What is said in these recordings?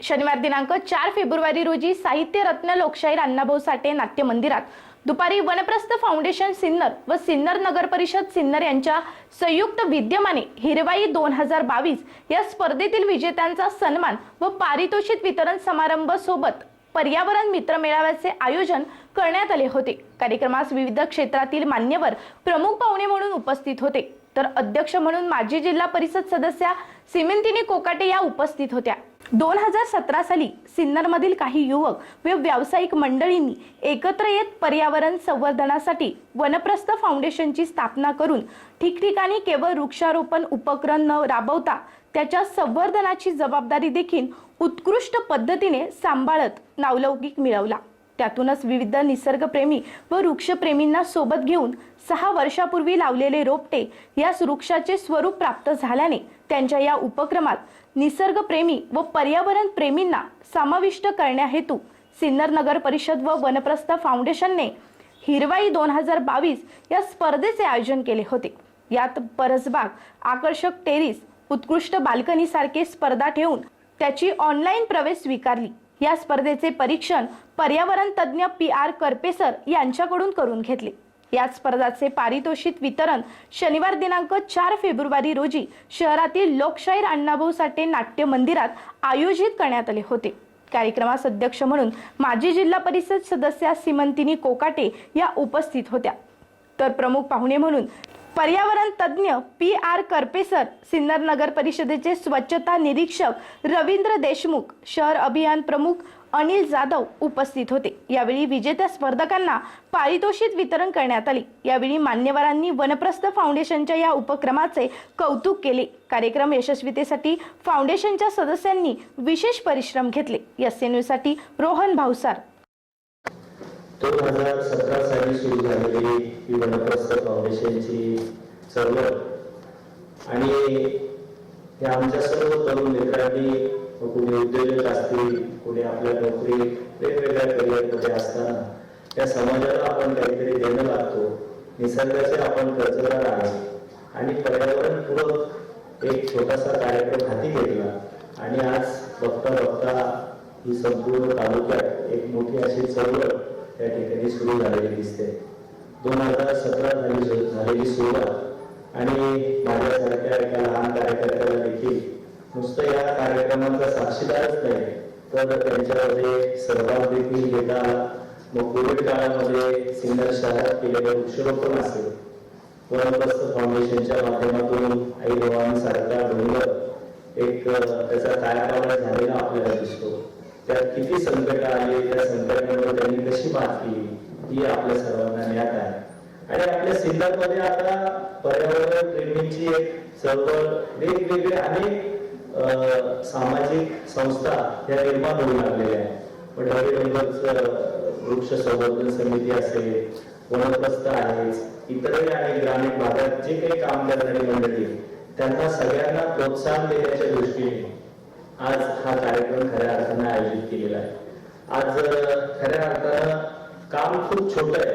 शनिवार दिनांक चार फेब्रुवारी रोजी साहित्य रत्न लोकशाहीर अण्णाभाऊ साठे नाट्य मंदिरात दुपारी वनप्रस्थ फाउंडेशन सिन्नर व सिन्नर नगर परिषद सिन्नर यांच्या संयुक्त विद्यमाने हिरवाई दोन हजार बावीस या स्पर्धेतील विजेत्यांचा सन्मान व पारितोषिक वितरण समारंभ सोबत पर्यावरण मित्र मेळाव्याचे आयोजन करण्यात आले होते. कार्यक्रमास विविध क्षेत्रातील मान्यवर प्रमुख पाहुणे म्हणून उपस्थित होते. तर अध्यक्ष म्हणून माजी जिल्हा परिषद सदस्या सिमेंतिनी कोकाटे या उपस्थित होत्या. दोन हजार सतरा साली सिन्नरमधील काही युवक व व्यावसायिक मंडळींनी एकत्र येत पर्यावरण संवर्धनासाठी वनप्रस्थ फाउंडेशनची स्थापना करून ठिकठिकाणी केवळ वृक्षारोपण उपक्रम न राबवता त्याच्या संवर्धनाची जबाबदारी देखील उत्कृष्ट पद्धतीने सांभाळत नावलौकिक मिळवला. त्यातूनच विविध निसर्गप्रेमी व वृक्षप्रेमींना सोबत घेऊन सहा वर्षापूर्वी लावलेले रोपटे या वृक्षाचे स्वरूप प्राप्त झाल्याने त्यांच्या या उपक्रमात निसर्गप्रेमी व पर्यावरण प्रेमींना समाविष्ट करण्याहेतू सिन्नर नगर परिषद व वनप्रस्थ फाउंडेशनने हिरवाई दोन हजार बावीस या स्पर्धेचे आयोजन केले होते. यात परसबाग आकर्षक टेरिस उत्कृष्ट बाल्कनीसारखे स्पर्धा ठेवून त्याची ऑनलाईन प्रवेश स्वीकारली. या स्पर्धेचे परीक्षण पर्यावरण तज्ज्ञ पी आर करपेसर यांच्याकडून करून घेतले. या स्पर्धाचे पारितोषिक वितरण शनिवार दिनांक चार फेब्रुवारी रोजी शहरातील लोकशाहीर अण्णाभाऊ साठे नाट्य मंदिरात आयोजित करण्यात आले होते. कार्यक्रमास अध्यक्ष म्हणून माजी जिल्हा परिषद सदस्या सिमंतिनी कोकाटे या उपस्थित होत्या. तर प्रमुख पाहुणे म्हणून पर्यावरण तज्ज्ञ पी आर करपेसर सिन्नर नगर परिषदेचे स्वच्छता निरीक्षक रवींद्र देशमुख शहर अभियान प्रमुख अनिल जाधव उपस्थित होते. यावेळी विजेत्या स्पर्धकांना पारितोषिक वितरण करण्यात आले. यावेळी मान्यवरांनी वनप्रस्थ फाउंडेशनच्या या उपक्रमाचे कौतुक केले. कार्यक्रम यशस्वीतेसाठी फाउंडेशनच्या सदस्यांनी विशेष परिश्रम घेतले. एस एनसाठी रोहन भावसार दोन हजार सतरा साली सुरू झालेली ही वनप्रस्थ फाउंडेशनची चळवळ. आणि हे आमच्या सर्व तरुण मित्रांनी कुणी उद्योजक असतील कुणी आपल्या नोकरी वेगवेगळ्या करिअरमध्ये असताना त्या समाजाला आपण काहीतरी देणं लागतो. निसर्गाचे आपण कर्जदार आहे. आणि पर्यावरणपूरक एक छोटासा कार्यक्रम हाती घेतला. आणि आज बघता बघता ही संपूर्ण तालुक्यात एक मोठी अशी चळवळ त्या ठिकाणी सुरू झालेली दिसते. दोन हजार सतरा झाली झालेली सुरुवात. आणि माझ्यासारख्या एका लहान कार्यकर्त्याला देखील नुसतं या कार्यक्रमाचा साक्षीदारच नाही तर त्यांच्यामध्ये सहभाग देखील घेता आला मग कोविड काळामध्ये सिन्नर शहरात केलेले वृक्षरोपण असेल. वनप्रस्थ फाउंडेशनच्या माध्यमातून आई भवानीसारखा डोंगर एक त्याचा कायापालट झालेला आपल्याला दिसतो. त्यात किती संकट आले त्या संकटांवर त्यांनी कशी मात केली ही आपल्या सर्वांना ज्ञात आहे. आणि आपल्या सिद्धांमध्ये आता पर्यावरण प्रेमींची एक चळवळ वेगवेगळे अनेक सामाजिक संस्था या निर्माण होऊ लागलेल्या आहेत. पण रवी वृक्ष संवर्धन समिती असेल वनप्रस्थ आहे इतरही अनेक ग्रामीण भागात जे काही काम करणारी मंडळी त्यांना सगळ्यांना प्रोत्साहन देण्याच्या दृष्टीने आज हा कार्यक्रम खऱ्या अर्थानं आयोजित केलेला आहे. आज खऱ्या अर्थानं काम खूप छोट आहे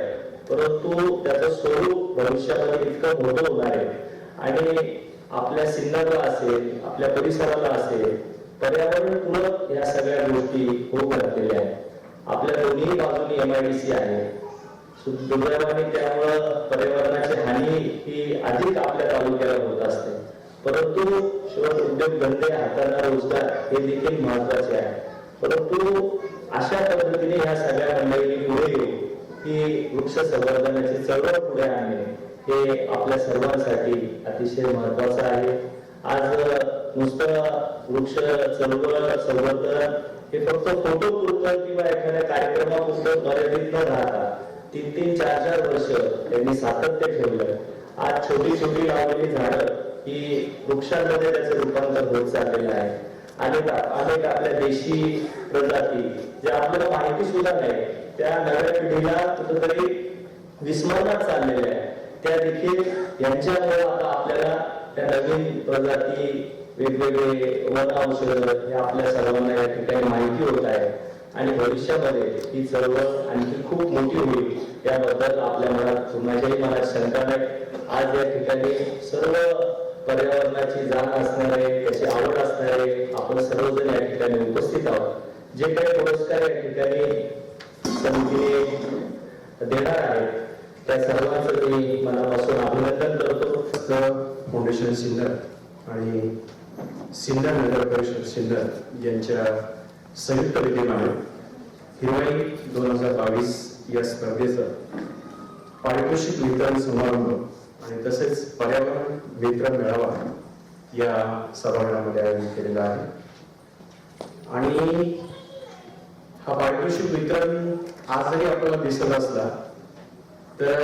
परंतु त्याचं स्वरूप भविष्यामध्ये इतकं मोठं होणार आहे. आणि आपल्या सिन्नरला असेल आपल्या परिसराला असेल पर्यावरण पूरक या सगळ्या गोष्टी होऊ लागलेल्या आहेत. आपल्या दोन्ही बाजूनी एम आय डी सी आहे. दुर्दैवाने त्यामुळं पर्यावरणाची हानी ही अधिक आपल्या तालुक्याला होत असते. परंतु उद्योग धंदे हातांना रोजगार हे देखील महत्त्वाचे आहे. परंतु अशा पद्धतीने या सगळ्या मंडळींनी पुढे येऊन वृक्ष संवर्धनाची चळवळ पुढे आणणे हे आपल्या सर्वांसाठी अतिशय महत्वाचं आहे. आज नुसतं वृक्ष चळवळ संवर्धन हे फक्त फोटो पुरतं किंवा एखाद्या कार्यक्रमापुरतं मर्यादित न राहता तीन तीन चार चार वर्ष त्यांनी सातत्य ठेवलं. आज छोटी छोटी लावलेली झाडं की वृक्षांमध्ये त्याचं रूपांतर होत चाललेलं आहे. अनेक अनेक आपल्या देशी प्रजाती ज्या आपल्याला माहिती सुद्धा नाही त्या नव्या पिढीला कुठेतरी विस्मरणात चाललेल्या आहे त्या देखील यांच्यामुळे आता आपल्याला त्या नवीन प्रजाती वेगवेगळे वन औषध हे आपल्या सर्वांना या ठिकाणी माहिती होत आहे. आणि भविष्यामध्ये ही चळवळ आणखी खूप मोठी होईल याबद्दल आपल्या मनात माझ्याही मनात शंका नाही. आज या ठिकाणी सर्व पर्यावरणाची जाण असणारे त्याची आवड असणारे आपण सर्वजण या ठिकाणी उपस्थित आहोत. जे काही पुरस्कार या ठिकाणी समितीने देणार आहेत त्या सर्वांचं मी मनापासून अभिनंदन करतो. फाउंडेशन सिन्नर आणि सिन्नर नगर परिषद सिन्नर यांच्या संयुक्त विद्यमाने हिवाळी दोन हजार बावीस या स्पर्धेचं पारितोषिक वितरण समारंभ आणि तसेच पर्यावरण मित्र मेळावा या सभागृहामध्ये आयोजित केलेला आहे. आणि हा पारितोषिक वितरण आजही आपल्याला दिसत असला तर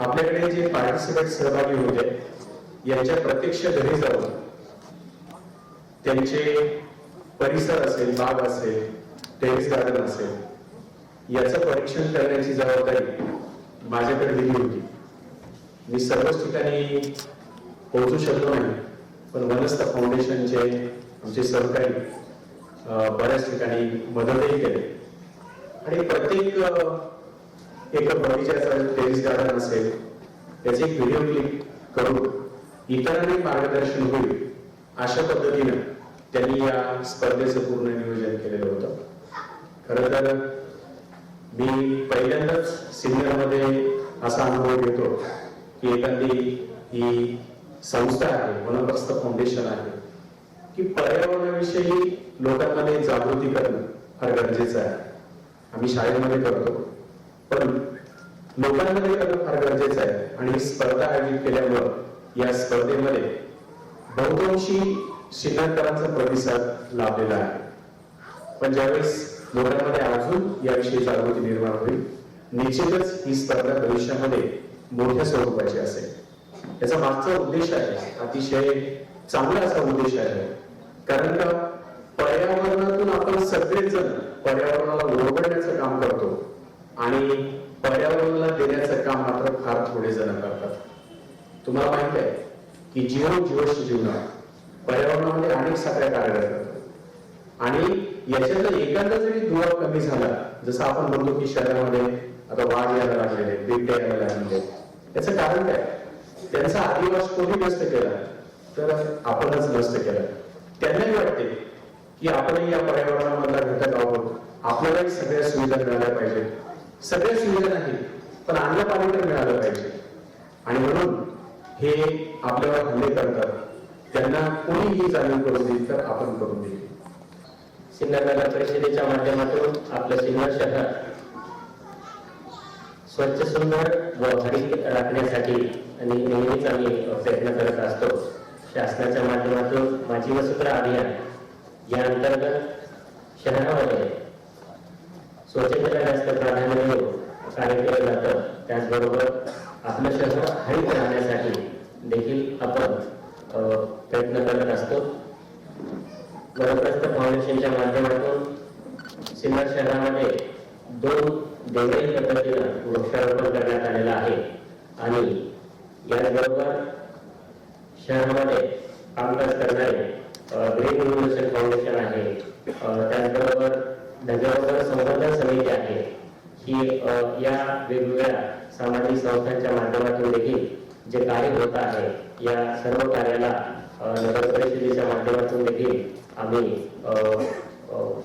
आपल्याकडे जे पार्टिसिपेट सहभागी होते यांच्या प्रत्यक्ष घरी जाऊन त्यांचे परिसर असेल बाग असेल टेरिस गार्डन असेल याचं परीक्षण करण्याची जबाबदारी माझ्याकडे दिली होती. मी सर्वच ठिकाणी पोहोचू शकलो नाही पण वनस्थ फाउंडेशनचे आमचे सहकारी बऱ्याच ठिकाणी मदतही केली. आणि प्रत्येक एक बगीच्याचं टेरिस गार्डन असेल त्याचे एक व्हिडिओ क्लिप करून इतरांनी मार्गदर्शन होईल अशा पद्धतीनं त्यांनी या स्पर्धेचं पूर्ण नियोजन केलेलं होतं. खरं तर मी पहिल्यांदाच सिनियरमध्ये असा अनुभव घेतो. की एखादी ही संस्था आहे वनप्रस्थ फाउंडेशन आहे की पर्यावरणाविषयी लोकांमध्ये जागृती करणं फार गरजेचं आहे. आम्ही शाळेमध्ये करतो पण लोकांमध्ये करणं फार गरजेचं आहे. आणि स्पर्धा आयोजित केल्यामुळं या स्पर्धेमध्ये बहुतांशी शिकणकरांचा प्रतिसाद लाभलेला आहे. पण ज्यावेळेस लोकांमध्ये अजून याविषयी जागृती निर्माण होईल निश्चितच ही स्पर्धा भविष्यामध्ये मोठ्या स्वरूपाची असेल. याचा मागचा उद्देश आहे. अतिशय चांगला असा उद्देश आहे. कारण का? पर्यावरणातून आपण सगळेच जण पर्यावरणाला ओळखण्याचं काम करतो. आणि पर्यावरणाला देण्याचं काम मात्र फार थोडे जण करतात. तुम्हाला माहीत आहे की जीवन जीवश जीवन पर्यावरणामध्ये अनेक साखळ्या कार्यरत करतात. आणि याच्यातला एखादा जरी दुवा कमी झाला जसं आपण म्हणतो की शहरामध्ये आता वाघ यायला लागलेले बिबटे यायला लागलेले याचं कारण काय? त्यांचा आदिवास कोणी नष्ट केला? तर आपणच नष्ट केला. त्यांनाही वाटते की आपणही या पर्यावरणामधला घटक आहोत. आपल्यालाही सगळ्या सुविधा मिळाल्या पाहिजे सगळ्या सुविधा नाही पण अन्न पाणी तर मिळालं पाहिजे. आणि म्हणून हे आपल्याला हल्ले करतात. त्यांना कोणीही जाणीव करून देईल तर आपण करून देईल सिन्नर नगर परिषदेच्या माध्यमातून आपल्या सिन्नर शहरात स्वच्छ सुंदर व हरित राखण्यासाठी आणि नेहमीच आम्ही प्रयत्न करत असतो. शासनाच्या माध्यमातून माझी वसुंधरा अभियान या अंतर्गत शहरामध्ये स्वच्छतेला जास्त प्राधान्य देऊन कार्य केलं जातं. त्याचबरोबर आपलं शहर हरित राहण्यासाठी देखील आपण प्रयत्न करत असतो. गणप्रस्थ फाउंडेशनच्या माध्यमातून सिन्नर शहरामध्ये दोन देवळी पद्धतीनं वृक्षारोपण करण्यात आलेलं आहे. आणि याचबरोबर शहरामध्ये कामकाज करणारे ग्रीन इन्व्होल्युशन फाउंडेशन आहे. त्याचबरोबर नगरोबर संवर्धन समिती आहे. ही या वेगवेगळ्या सामाजिक संस्थांच्या माध्यमातून देखील जे कार्य होत आहे या सर्व कार्याला नगर परिषदेच्या माध्यमातून देखील आम्ही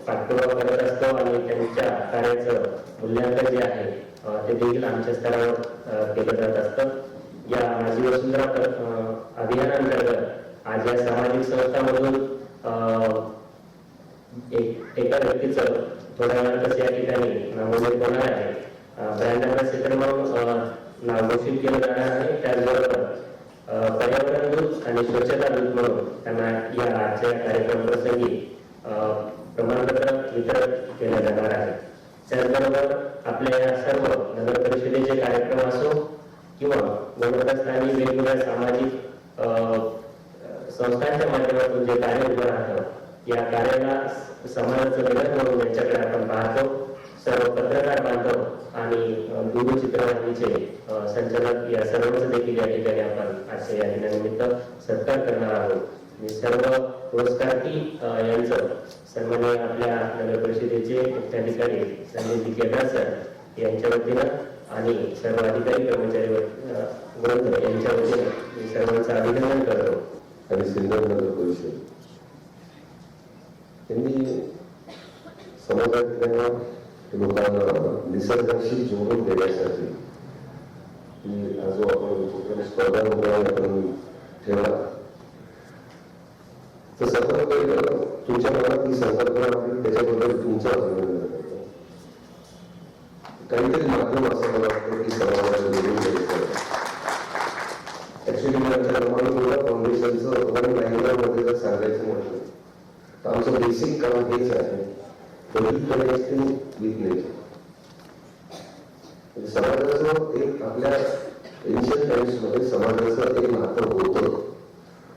पाठपुरावा करत असतो आणि त्यांच्या कार्याचं मूल्यांकन जे आहे ते देखील आमच्या स्तरावर केलं जात असतं. या माझी वसुंधरा अभियानांतर्गत आज या सामाजिक संस्थांमधून एक एका व्यक्तीचं थोड्या वेळातच या ठिकाणी नामोदित होणार आहे. ब्रँड अँबॅसेडर म्हणून नाव घोषित केलं जाणार आहे. त्याचबरोबर पर्यावरण दूत आणि स्वच्छता दूत म्हणून त्यांना या आजच्या कार्यक्रम प्रसंगी वितरण केलं जाणार आहे त्याचबरोबर आपल्या या सर्व नगर परिषदेचे कार्यक्रम असो किंवा वनप्रस्थ वेगवेगळ्या सामाजिक संस्थांच्या माध्यमातून जे कार्य उभं राहतं या कार्याला समाजाचं विधान म्हणून यांच्याकडे आपण पाहतो. सर्व पत्रकार बांधव आणि अ, दूरचित्रवाहिनीचे संचालक या सर्वांचं देखील या ठिकाणी आपण आजच्या या दिनानिमित्त सत्कार करणार आहोत. मी सर्व पुरस्कारार्थी अ, यांचं सन्माननीय आपल्या नगर परिषदेचे मुख्याधिकारी संजय केदार सर यांच्या वतीनं आणि सर्व अधिकारी कर्मचारी व- यांच्या वतीनं मी सर्वांचं अभिनंदन करतो. आणि सिन्नर नगर परिषद. त्यांनी समाजातल्या लोकांना निसर्गाशी जोडून देण्यासाठी की हा जो आपण उपक्रम स्पर्धा वगैरे आपण ठेवला तर सर्वात पहिलं तुमच्या मनात ही संकल्पना आली त्याच्याबद्दल तुमचं अभिनंदन करतो काहीतरी माध्यम असं मला वाटतं की समाजाला जोडून ऍक्च्युली फाउंडेशनचं वन जर सांगायचं म्हटलं. तर आमचं बेसिक काम हेच आहे. कनेक्टिंग विथ नेचर समाजाचं एक आपल्या एन्शियंट टाइम्समध्ये समाजाचं एक महत्त्व होतं.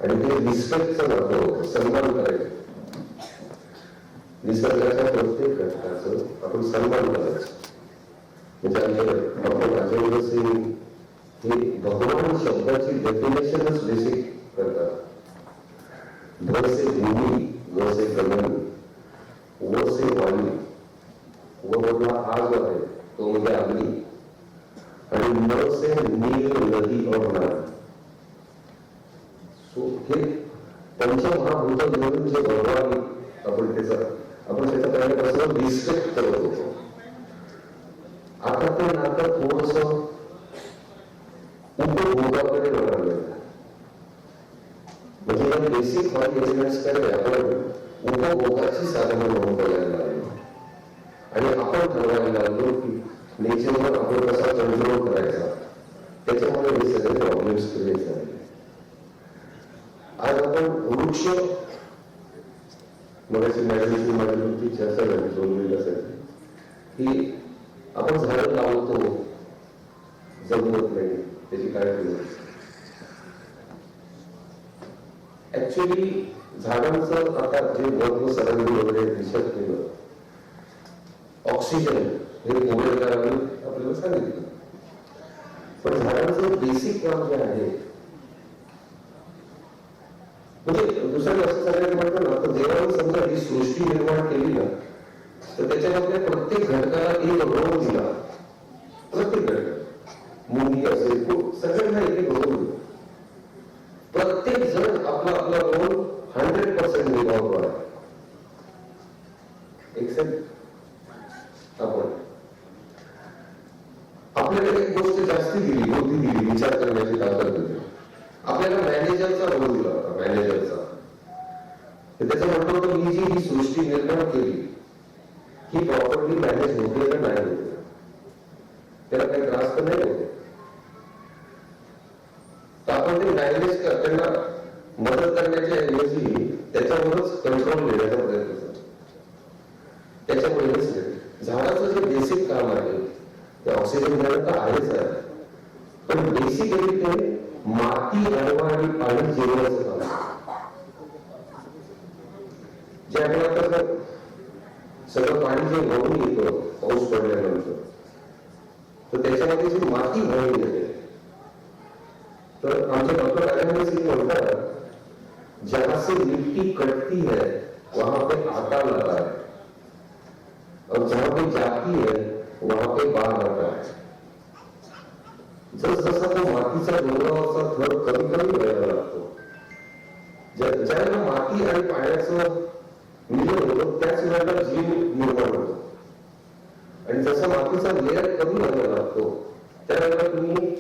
आणि ते रिस्पेक्टचं नातं होतं सन्मान करायचं. निसर्गाच्या प्रत्येक घटकाचं आपण सन्मान करायचं. म्हणजे आमच्या डॉक्टर राजेंद्र सिंग हे भगवान शब्दाची डेफिनेशनच बेसिक करतात ध से भूमी व से गगन व से वाणी व मधला हा जो आहे तो म्हणजे अग्नी आणि न से नील नदी और नाद सो हे त्यांच्या महाभूत मिळून जे भगवान आपण त्याचा आपण त्याचा पहिल्यापासून रिस्पेक्ट करत होतो. आता ते नातं थोडस उपभोगाकडे वळालं म्हणजे या बेसिक फाईन एलिमेंट्सकडे आपण उपभोगाची साधनं म्हणून बघायला लागलो. आणि आपण ठरवायला लागलो की नेचरवर आपण कसा कंट्रोल करायचा त्याच्यामुळे हे सगळे प्रॉब्लेम्स क्रिएट झाले आज आपण वृक्ष मगाशी मॅडमची तुमची चर्चा झाली दोन मिनिटासाठी की आपण झाडं लावतो जगवत नाही त्याची काय नाही. ऍक्च्युली झाडांचं आता जे महत्त्व सरांनी वगैरे रिसर्च केलं ऑक्सिजन हे कोविडकारांनी आपल्याला सांगितलं. पण झाडांचं बेसिक काम जे आहे म्हणजे दुसऱ्या असं सांगायला म्हणतो ना तर देवाने समजा ही सृष्टी निर्माण केली ना तर त्याच्यामधल्या प्रत्येक घटकाला एक रोल दिला. प्रत्येक घटक. मुंगी असेल तो सगळ्यांना एक एक रोल दिला प्रत्येक जण आपला आपला रोल हंड्रेड पर्सेंट निभावतो आहे एक्सेप्ट आपण आपल्याकडे एक गोष्ट जास्ती दिली बुद्धी दिली विचार करण्याची ताकद दिली आपल्याला मॅनेजरचा रोल दिला होता मॅनेजरचा तर त्याचं म्हणणं होतं मी जी ही सृष्टी निर्माण केली ही प्रॉपर्टी मॅनेज होते का नाही होते त्याला काही त्रास तर नाही होते तर आपण ते मॅनेज त्यांना मदत करण्याच्या ऐवजी त्याच्यावरच कंट्रोल घेण्याचा प्रयत्न करतो. त्याच्यामुळे झाडाचं जे बेसिक काम आहे ते ऑक्सिजन देणं तर आहेच आहे. पण बेसिकली ते माती हलवा आणि पाणी जिरवण्याचं काम जे आपण आता सगळं पाणी जे जहाँ से मिट्टी कटती है, वहाँ पे आटा लगा है। और जहाँ पे जाती है, वहाँ पे बाढ़ आता है। जस जसा तो मातीचा डोंगरावरचा थर कमी कमी व्हायला लागतो ज्या- ज्यावेळेला माती आणि पाण्याचं मिलन होतं त्याच वेळेला जीव निर्माण होतो आणि जसा मातीचा लेअर कमी व्हायला लागतो त्यावेळेला तुम्ही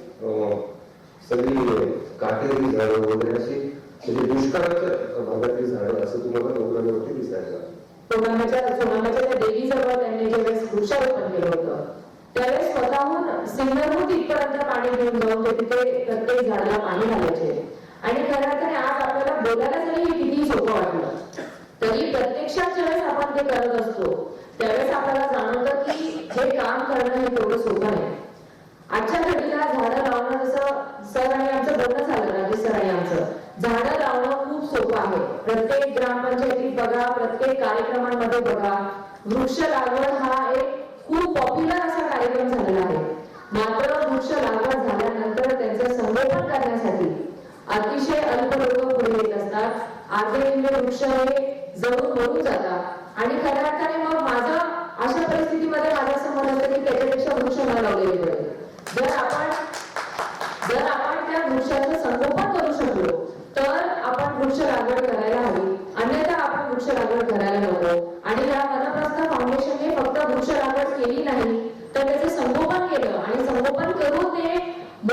सगळी काटेरी झाडं वगैरे अशी म्हणजे दुष्काळाच्या भागातली झाडं असं तुम्हाला डोंगरावरती दिसायला सोनामाच्या सोनामाच्या त्या देवीजवळ त्यांनी ज्यावेळेस वृक्षारोपण केलं होतं त्यावेळेस स्वतःहून सिन्नरहून तिथपर्यंत पाणी घेऊन जाऊन ते तिथे प्रत्येक झाडाला पाणी घालायचे. आणि खऱ्या अर्थाने आज आपल्याला बोलायला जरी हे किती सोपं वाटलं. तरी प्रत्यक्षात ज्यावेळेस आपण ते करत असतो त्यावेळेस आपल्याला जाणवतं की हे काम करणं हे तेवढं सोपं नाही. आजच्या घडीला झाडं लावणं जसं सर आणि आमचं बोलणं झालं राजेश सर आणि आमचं. झाडं लावणं खूप सोपं आहे. प्रत्येक ग्रामपंचायतीत बघा प्रत्येक कार्यक्रमांमध्ये बघा. वृक्ष लागवड हा एक खूप पॉप्युलर असा कार्यक्रम झालेला आहे. मात्र वृक्ष लागवड झाल्यानंतर त्यांचं संगोपन करण्यासाठी अतिशय अल्प लोक पुढे येत असतात. आधे म्हणजे वृक्ष हे जवळ होऊन जातात. आणि खऱ्या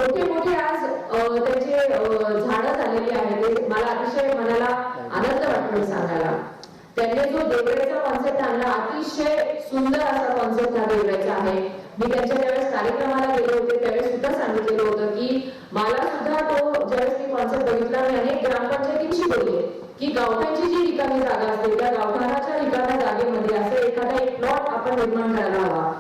मोठे मोठे आज त्याचे झाडं झालेली आहेत. मला अतिशय मनाला आनंद वाटतो सांगायला. त्यांनी जो देवळाचा कॉन्सेप्ट आणला अतिशय सुंदर असा कॉन्सेप्ट हा देवळाचा आहे. मी त्यांच्या ज्यावेळेस कार्यक्रमाला गेले होते त्यावेळेस सुद्धा सांगितलेलं होतं की मला सुद्धा तो ज्यावेळेस मी कॉन्सेप्ट बघितला मी अनेक ग्रामपंचायतींशी बोलले. की गावठांची जी रिकामी जागा असते त्या गावठाणाच्या रिकाम्या जागेमध्ये असं एखादा एक प्लॉट आपण निर्माण करायला हवा.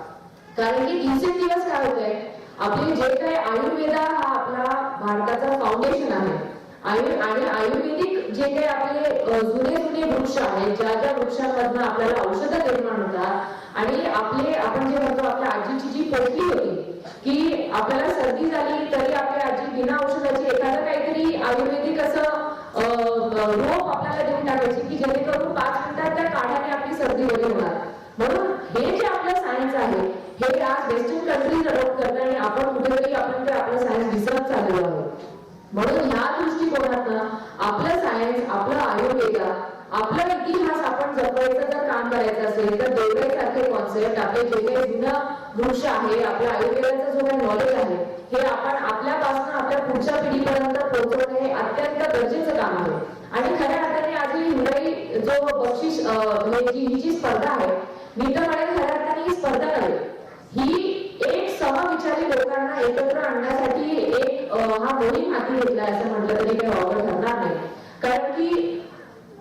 कारण की दिवसेंदिवस काय होत आहे आपले जे काही आयुर्वेदा हा आपला भारताचा फाउंडेशन आहे आणि आयुर्वेदिक जे काही आपले जुने जुने वृक्ष आहेत ज्या ज्या वृक्षांमधनं आपल्याला औषधं निर्माण होतात आणि आपले आपण जे म्हणतो आपल्या आजीची जी पोटली होती की आपल्याला सर्दी झाली तरी आपली आजी बिना औषधाची एखादं काहीतरी आयुर्वेदिक असं रोप आपल्याला देऊन टाकायची की जेणेकरून पाच मिनिटात त्या काढ्याने आपली सर्दी वगैरे होणार. म्हणून हे जे आपलं सायन्स आहे हे आज वेस्टर्न कंट्रीज अडॉप्ट करतात आणि आपण कुठेतरी आपण ते आपलं सायन्स विसरत चाललो आहोत. म्हणून ह्या दृष्टिकोनातनं आपलं सायन्स आपलं आयुर्वेदा आपला इतिहास आपण जपवायचं जर काम करायचं असेल तर देवराई सारखे कॉन्सेप्ट आपले जे काही जुनं वृक्ष आहे आपल्या आयुर्वेदाचं जो काही नॉलेज आहे हे आपण आपल्यापासून आपल्या पुढच्या पिढीपर्यंत पोहोचवणे हे अत्यंत गरजेचं काम आहे. आणि खऱ्या अर्थाने आज ही हिंगळी जो बक्षीस म्हणजे जी ही जी स्पर्धा आहे मी तर म्हणेल खऱ्या अर्थाने ही स्पर्धा आहे ही एक समविचारी लोकांना एकत्र आणण्यासाठी एक हा मोहीम हाती घेतला असं म्हटलं तरी काही वापर ठरणार नाही. कारण की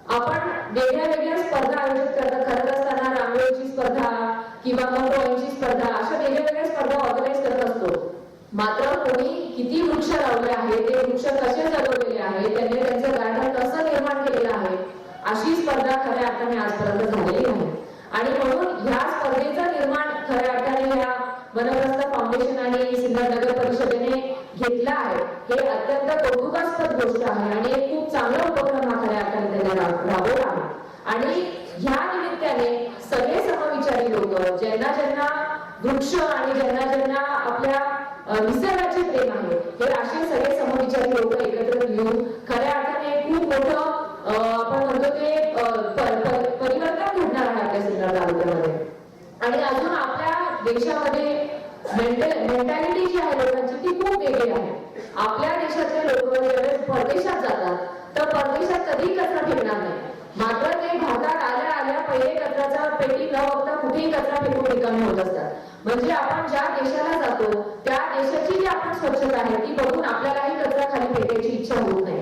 आपण वेगळ्या वेगळ्या स्पर्धा आयोजित करत. करत असताना रांगोळीची स्पर्धा किंवा मग ड्रॉइंगची स्पर्धा अशा वेगळ्या वेगळ्या स्पर्धा ऑर्गनाईज करत असतो. मात्र कोणी किती वृक्ष लावले आहेत ते वृक्ष कसे जगवलेले आहेत त्यांनी त्यांचं गार्डन कसं निर्माण केलेलं आहे अशी स्पर्धा खऱ्या अर्थाने आजपर्यंत झालेली नाही. आणि म्हणून ह्या स्पर्धेचं निर्माण खऱ्या अर्थाने या वनप्रस्थ फाउंडेशन आणि सिन्नर नगर परिषदेने घेतला आहे. हे अत्यंत कौतुकास्पद गोष्ट आहे आणि एक खूप चांगला उपक्रम हा खऱ्या अर्थाने त्यांना राबवला आहे. आणि ह्या निमित्ताने सगळे समविचारी लोक ज्यांना ज्यांना वृक्ष आणि ज्यांना ज्यांना आपल्या निसर्गाचे प्रेम आहे हे असे सगळे समविचारी लोक एकत्र येऊन खऱ्या अर्थाने खूप मोठं आपण म्हणतो ते परिवर्तन घडणार आहे आपल्या सिन्नर तालुक्यामध्ये. देशामध्ये मेंटॅलिटी जी आहे लोकांची ती खूप वेगळी आहे. आपल्या देशातले लोक ज्यावेळेस परदेशात जातात तर परदेशात कधी कचरा फेकणार नाही. मात्र ते भारतात आल्या आल्या पहिले कचऱ्याचा पेटी न बघता कुठेही कचरा फेकून रिकामे होत असतात. म्हणजे आपण ज्या देशाला जातो त्या देशाची जी आपण स्वच्छता आहे ती बघून आपल्यालाही कचरा खाली फेकायची इच्छा होत नाही.